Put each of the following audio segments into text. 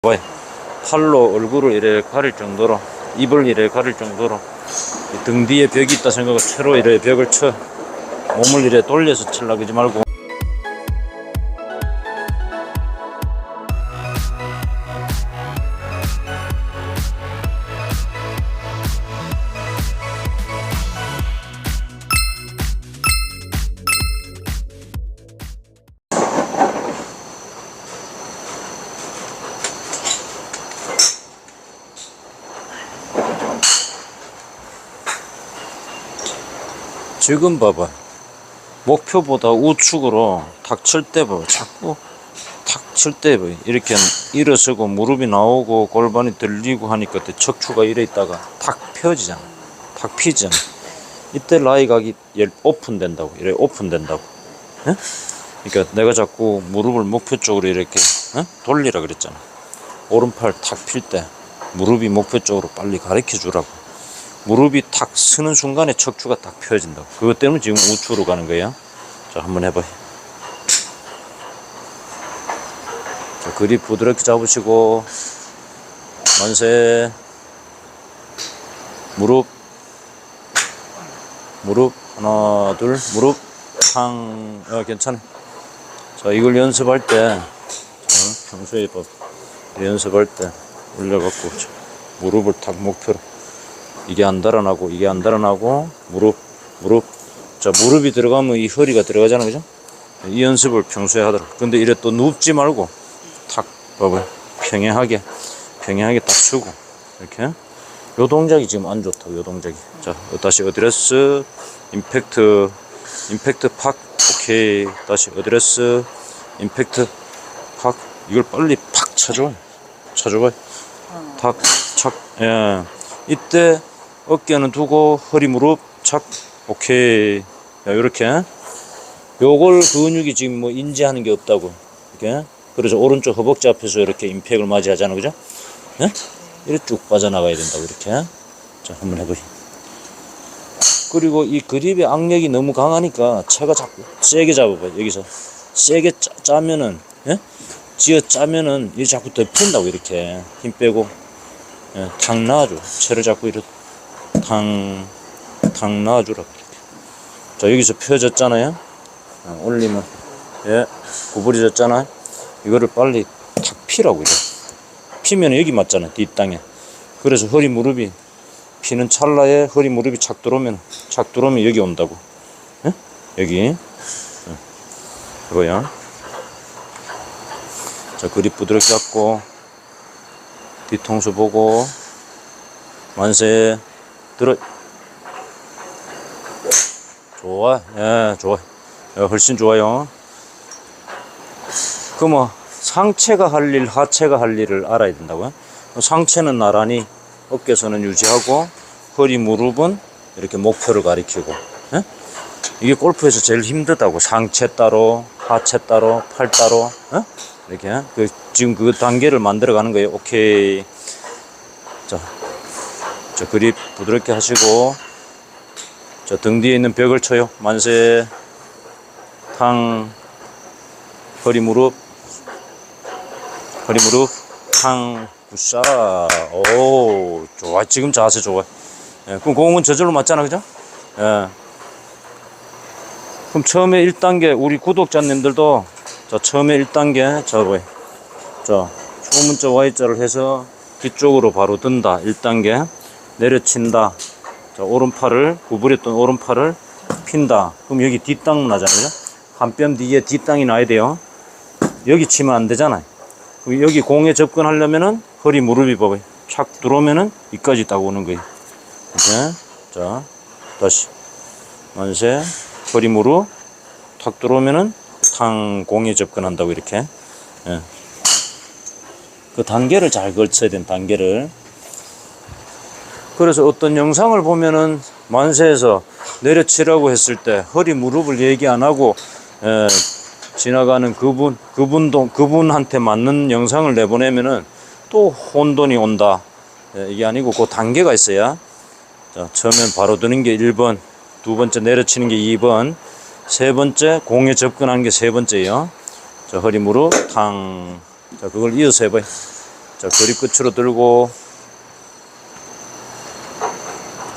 봐요. 팔로 얼굴을 이래 가릴 정도로 입을 이래 가릴 정도로 이등 뒤에 벽이 있다 생각을 채로 이래 벽을 쳐 몸을 이래 돌려서 칠라 그러지 말고 지금 봐봐. 목표보다 우측으로 탁칠때 봐. 자꾸 탁칠때 봐. 이렇게 일어서고 무릎이 나오고 골반이 들리고 하니까 또 척추가 이래 있다가 탁 펴지잖아. 탁 피잖아. 이때 라이각이 열 오픈된다고. 이래 오픈된다고. 예? 그러니까 내가 자꾸 무릎을 목표 쪽으로 이렇게 예? 돌리라 그랬잖아. 오른팔 탁 필 때 무릎이 목표 쪽으로 빨리 가르쳐 주라고 무릎이 탁 서는 순간에 척추가 딱 펴진다고. 그것 때문에 지금 우측으로 가는 거야. 자, 한번 해봐요. 자, 그립 부드럽게 잡으시고, 만세. 무릎. 무릎. 하나, 둘. 무릎. 탕. 어, 괜찮아. 자, 이걸 연습할 때, 자, 평소에 봐. 연습할 때 올려갖고, 자, 무릎을 탁 목표로. 이게 안 달아나고 이게 안 달아나고 무릎 무릎. 자 무릎이 들어가면 이 허리가 들어가잖아 그죠? 이 연습을 평소에 하더라 근데 이래 또 눕지 말고 탁 봐봐요 평행하게 평행하게 딱 쓰고. 이렇게. 요 동작이 지금 안 좋다 요 동작이. 자 다시 어드레스 임팩트 임팩트 팍. 오케이. 다시 어드레스 임팩트 팍. 이걸 빨리 팍 쳐줘 쳐줘봐요. 탁착예. 이때 어깨는 두고 허리 무릎 착. 오케이. 자 요렇게. 요걸 근육이 지금 뭐 인지하는 게 없다고. 이렇게. 그래서 오른쪽 허벅지 앞에서 이렇게 임팩을 맞이하잖아 그죠? 예? 이렇게 쭉 빠져나가야 된다고 이렇게. 자 한번 해보시. 그리고 이 그립의 악력이 너무 강하니까 채가 자꾸 세게 잡아봐요 여기서. 세게 짜, 짜면은 예? 쥐어 짜면은 이 자꾸 덮인다고 이렇게. 힘 빼고. 예, 탁 놔줘. 채를 잡고 이렇게 탕, 탕 놔주라. 자, 여기서 펴졌잖아요. 어, 올리면, 예, 구부려졌잖아요. 이거를 빨리 탁 피라고, 이래. 피면 여기 맞잖아요. 뒷땅에. 그래서 허리 무릎이 피는 찰나에 허리 무릎이 착 들어오면, 착 들어오면 여기 온다고. 예? 여기. 예. 이거야. 자, 그립 부드럽게 잡고, 뒤통수 보고, 만세. 들어. 좋아. 예 좋아. 예, 훨씬 좋아요. 그 뭐 상체가 할 일 하체가 할 일을 알아야 된다고요? 상체는 나란히 어깨선은 유지하고 허리 무릎은 이렇게 목표를 가리키고 예? 이게 골프에서 제일 힘들다고. 상체 따로 하체 따로 팔 따로 예? 이렇게 그 지금 그 단계를 만들어 가는 거예요. 오케이. 자 자, 그립 부드럽게 하시고, 자, 등 뒤에 있는 벽을 쳐요. 만세, 탕, 허리 무릎, 허리 무릎, 탕, 굿샷. 오, 좋아. 지금 자세 좋아. 예, 그럼 공은 저절로 맞잖아, 그죠? 예. 그럼 처음에 1단계, 우리 구독자님들도, 자, 처음에 1단계, 자, 뭐야. 자, 초문자 Y자를 해서 뒤쪽으로 바로 든다. 1단계. 내려친다. 자, 오른팔을, 구부렸던 오른팔을 핀다. 그럼 여기 뒷땅 나잖아요. 한 뼘 뒤에 뒷땅이 나야 돼요. 여기 치면 안 되잖아요. 그럼 여기 공에 접근하려면은 허리 무릎이 봐봐요. 착 들어오면은 이까지 딱 오는 거예요. 이렇게. 자, 다시. 만세. 허리 무릎. 탁 들어오면은 탕 공에 접근한다고 이렇게. 예. 그 단계를 잘 걸쳐야 된 단계를. 그래서 어떤 영상을 보면은 만세에서 내려치라고 했을 때 허리 무릎을 얘기 안 하고 에, 지나가는 그분 그분도 그분한테 맞는 영상을 내보내면은 또 혼돈이 온다. 에, 이게 아니고 그 단계가 있어야 자 처음엔 바로 드는 게 1번 두 번째 내려치는 게 2번 세 번째 공에 접근하는 게 세 번째요. 자 허리 무릎 탕 자 그걸 이어서 해봐요. 자, 그립 끝으로 들고,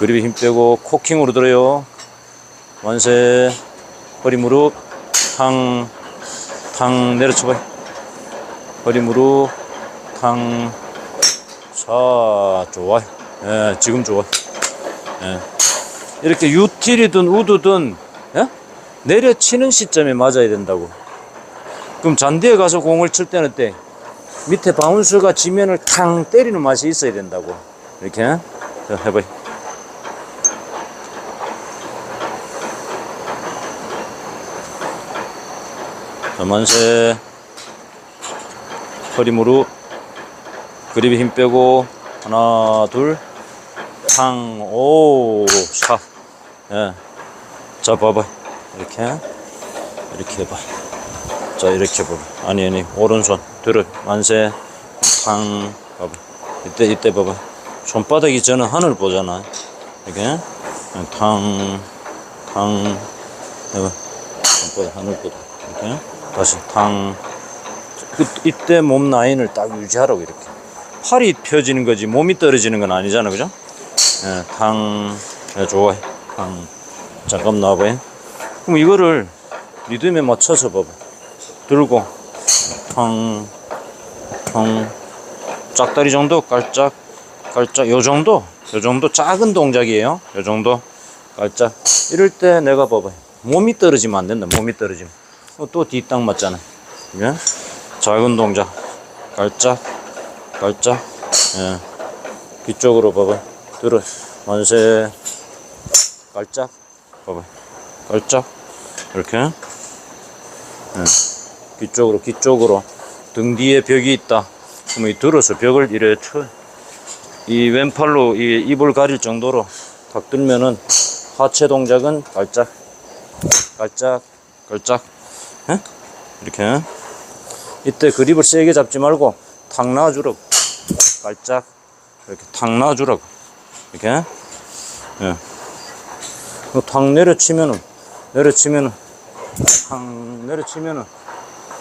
그립에 힘 빼고, 코킹으로 들어요. 만세, 허리 무릎, 탕, 탕, 내려쳐봐요. 허리 무릎, 탕, 자, 좋아요. 예, 지금 좋아. 예. 이렇게 유틸이든 우드든, 예? 내려치는 시점에 맞아야 된다고. 그럼 잔디에 가서 공을 칠 때는 때 밑에 바운스가 지면을 탕 때리는 맛이 있어야 된다고. 이렇게. 자, 해봐요. 자, 만세. 허리 무릎. 그립에 힘 빼고. 하나, 둘. 탕, 오, 샷. 예. 자, 봐봐. 이렇게. 이렇게 해봐. 자, 이렇게 봐봐. 아니, 아니, 오른손. 들어. 만세. 탕. 봐봐. 이때, 이때 봐봐. 손바닥이 저는 하늘 보잖아. 이렇게. 탕, 탕. 해봐. 손바닥 하늘 보다. 이렇게. 다시 탕. 그, 이때 몸 라인을 딱 유지하라고, 이렇게. 팔이 펴지는 거지, 몸이 떨어지는 건 아니잖아, 그죠? 예, 탕. 예, 좋아해. 탕. 잠깐 나와봐요. 그럼 이거를 리듬에 맞춰서 봐봐. 들고, 탕, 탕, 짝다리 정도, 깔짝, 깔짝, 요 정도, 요 정도 작은 동작이에요. 요 정도, 깔짝. 이럴 때 내가 봐봐. 몸이 떨어지면 안 된다, 몸이 떨어지면. 어, 또 뒷땅 맞잖아. 예? 작은 동작, 깔짝, 깔짝, 예. 뒤쪽으로 봐봐. 들어, 만세, 깔짝, 봐봐. 깔짝, 이렇게. 예. 뒤쪽으로, 뒤쪽으로. 등 뒤에 벽이 있다. 그러면 이 들어서 벽을 이래 쳐. 이 왼팔로 이 입을 가릴 정도로 탁 들면은 하체 동작은 깔짝, 깔짝, 깔짝. 예? 이렇게. 이때 그립을 세게 잡지 말고 탁 놔주라고. 깔짝. 이렇게 탁 놔주라고. 이렇게. 예. 그탁 내려치면은, 내려치면은, 탁 내려치면은,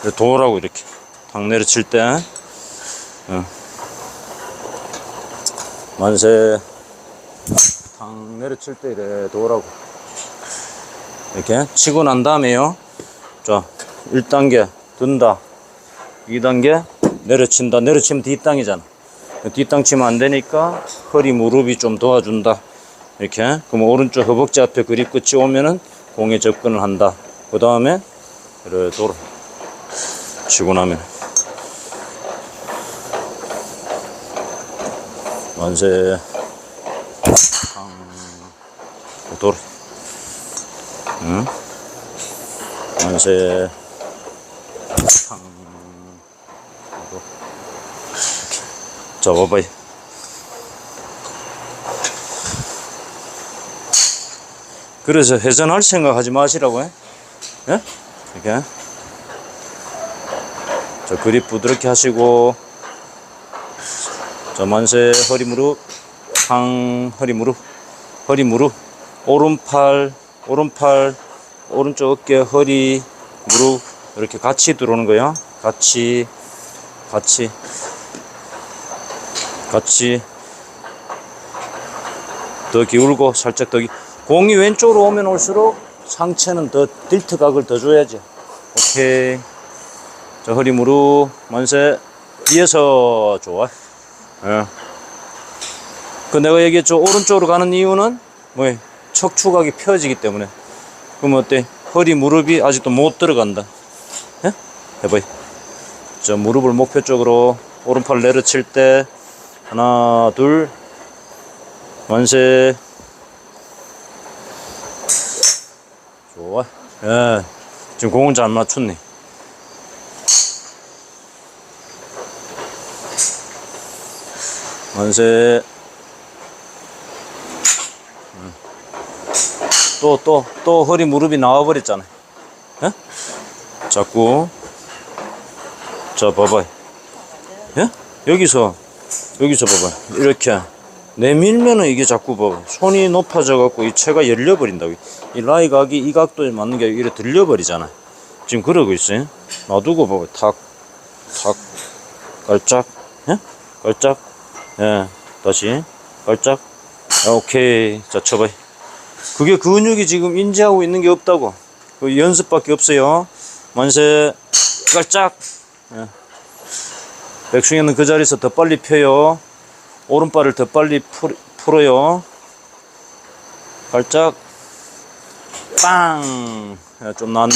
이렇게 도라고 이렇게. 탁 내려칠 때. 예. 만세. 탁 내려칠 때 이래 도라고. 이렇게 치고 난 다음에요. 자, 1단계 든다. 2단계 내려친다. 내려치면 뒷땅이잖아. 뒷땅 치면 안 되니까 허리 무릎이 좀 도와준다. 이렇게. 그럼 오른쪽 허벅지 앞에 그립 끝이 오면은 공에 접근을 한다. 그 다음에 이렇게 돌아. 치고 나면. 탕. 돌아. 응? 만세. 탕. 이거. 자, 봐봐요. 그래서 회전할 생각 하지 마시라고 해. 예? 이렇게. 자, 그립 부드럽게 하시고. 자, 만세, 허리 무릎. 탕, 허리 무릎. 허리 무릎. 오른팔, 오른팔, 오른쪽 어깨, 허리, 무릎. 이렇게 같이 들어오는 거예요. 같이, 같이. 같이 더 기울고 살짝 더 기... 공이 왼쪽으로 오면 올수록 상체는 더 딜트 각을 더 줘야지. 오케이. 자 허리 무릎 만세. 뒤에서 좋아. 예. 그 내가 얘기했죠. 오른쪽으로 가는 이유는 뭐예 척추각이 펴지기 때문에. 그럼 어때? 허리 무릎이 아직도 못 들어간다. 예? 해봐요. 자 무릎을 목표 쪽으로 오른팔 내려칠 때 하나, 둘, 만세. 좋아. 예. 지금 공은 잘 맞췄네. 만세. 음. 또, 또, 또 허리 무릎이 나와버렸잖아. 예? 자꾸. 자, 봐봐. 예? 여기서 여기서 봐봐 이렇게 내밀면은 이게 자꾸 봐 손이 높아져 갖고 이 채가 열려 버린다고 이 라이 각이 이 각도에 맞는 게 이래 들려 버리잖아 지금 그러고 있어요 놔두고 봐봐 탁탁 깔짝 예? 깔짝. 예, 다시. 깔짝. 아, 오케이. 자, 쳐봐. 그게 근육이 지금 인지하고 있는 게 없다고. 그 연습밖에 없어요. 만세. 깔짝. 예. 백승현은 그 자리에서 더 빨리 펴요. 오른발을 더 빨리 풀, 풀어요. 깔짝. 빵! 야, 좀 나왔네.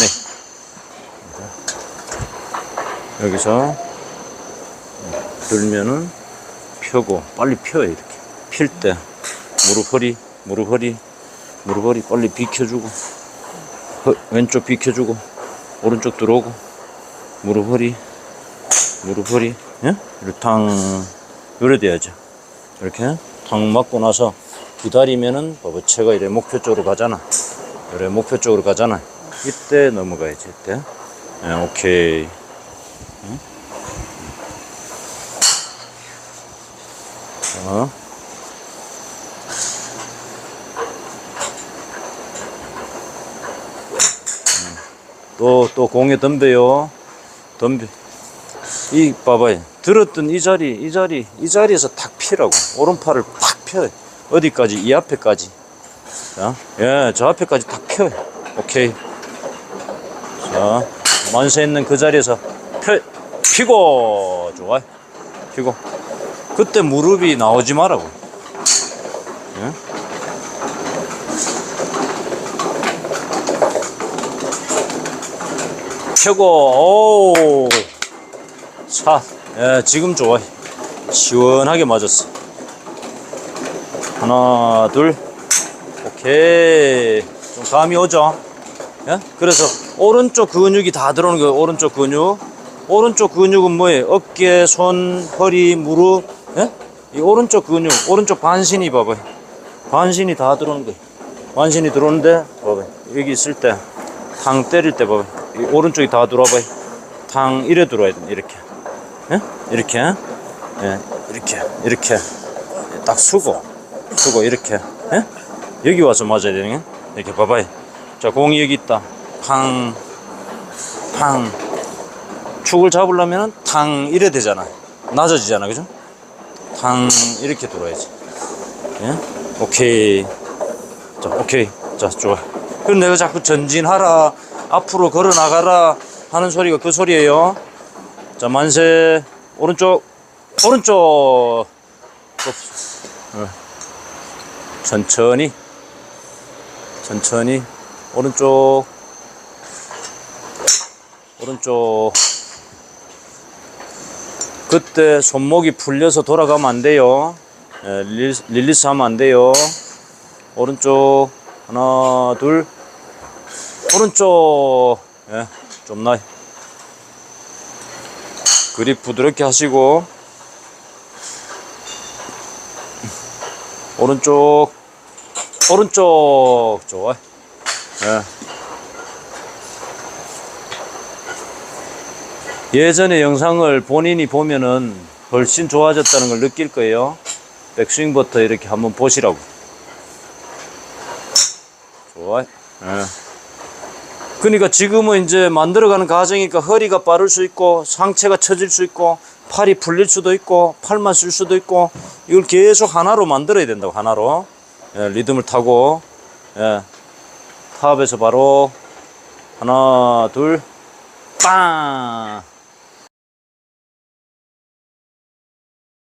여기서 들면은 펴고 빨리 펴요 이렇게 필 때 무릎 허리 무릎 허리 무릎 허리 빨리 비켜주고 허- 왼쪽 비켜주고 오른쪽 들어오고 무릎 허리 무릎 허리 예? 탕 요래 돼야죠 이렇게 탕 맞고 나서 기다리면은 버버체가 이래 목표 쪽으로 가잖아 이래 목표 쪽으로 가잖아 이때 넘어가야지 이때 예, 오케이 어? 또, 또 공에 덤벼요. 덤벼. 이, 봐봐요. 들었던 이 자리, 이 자리, 이 자리에서 탁 피라고. 오른팔을 탁 펴. 어디까지? 이 앞에까지. 자, 예, 저 앞에까지 탁 펴. 오케이. 자, 만세 있는 그 자리에서 펴, 피고. 좋아. 피고. 그때 무릎이 나오지 말라고. 예? 펴고, 오. 차, 예, 지금 좋아. 시원하게 맞았어. 하나, 둘. 오케이. 좀 감이 오죠? 예? 그래서 오른쪽 근육이 다 들어오는 거예요. 오른쪽 근육. 오른쪽 근육은 뭐예요? 어깨, 손, 허리, 무릎. 예? 이 오른쪽 근육, 오른쪽 반신이 봐봐요. 반신이 다 들어오는 거예요. 반신이 들어오는데 봐봐요. 여기 있을 때, 탕 때릴 때 봐봐요. 이 오른쪽이 다 들어와봐요. 탕 이래 들어와야 돼. 이렇게. 예? 이렇게. 예. 이렇게. 이렇게. 딱 수고. 수고 이렇게. 예? 여기 와서 맞아야 되는 게 이렇게 봐봐요. 자, 공이 여기 있다. 팡. 팡. 축을 잡으려면 탕 이래 되잖아. 낮아지잖아. 그죠? 탕 이렇게 돌아야지. 예? 오케이. 자, 오케이. 자, 좋아. 그럼 내가 자꾸 전진하라, 앞으로 걸어 나가라 하는 소리가 그 소리예요. 자, 만세. 오른쪽. 오른쪽. 어. 천천히. 천천히. 오른쪽. 오른쪽. 그때 손목이 풀려서 돌아가면 안 돼요. 예, 릴리스, 릴리스 하면 안 돼요. 오른쪽. 하나, 둘. 오른쪽. 예, 좀 나이. 그립 부드럽게 하시고. 오른쪽. 오른쪽. 좋아. 예. 예전의 영상을 본인이 보면은 훨씬 좋아졌다는 걸 느낄 거예요. 백스윙부터 이렇게 한번 보시라고. 좋아. 예. 그러니까 지금은 이제 만들어가는 과정이니까 허리가 빠를 수 있고 상체가 처질 수 있고 팔이 풀릴 수도 있고 팔만 쓸 수도 있고 이걸 계속 하나로 만들어야 된다고 하나로. 예, 리듬을 타고. 예, 탑에서 바로 하나 둘빵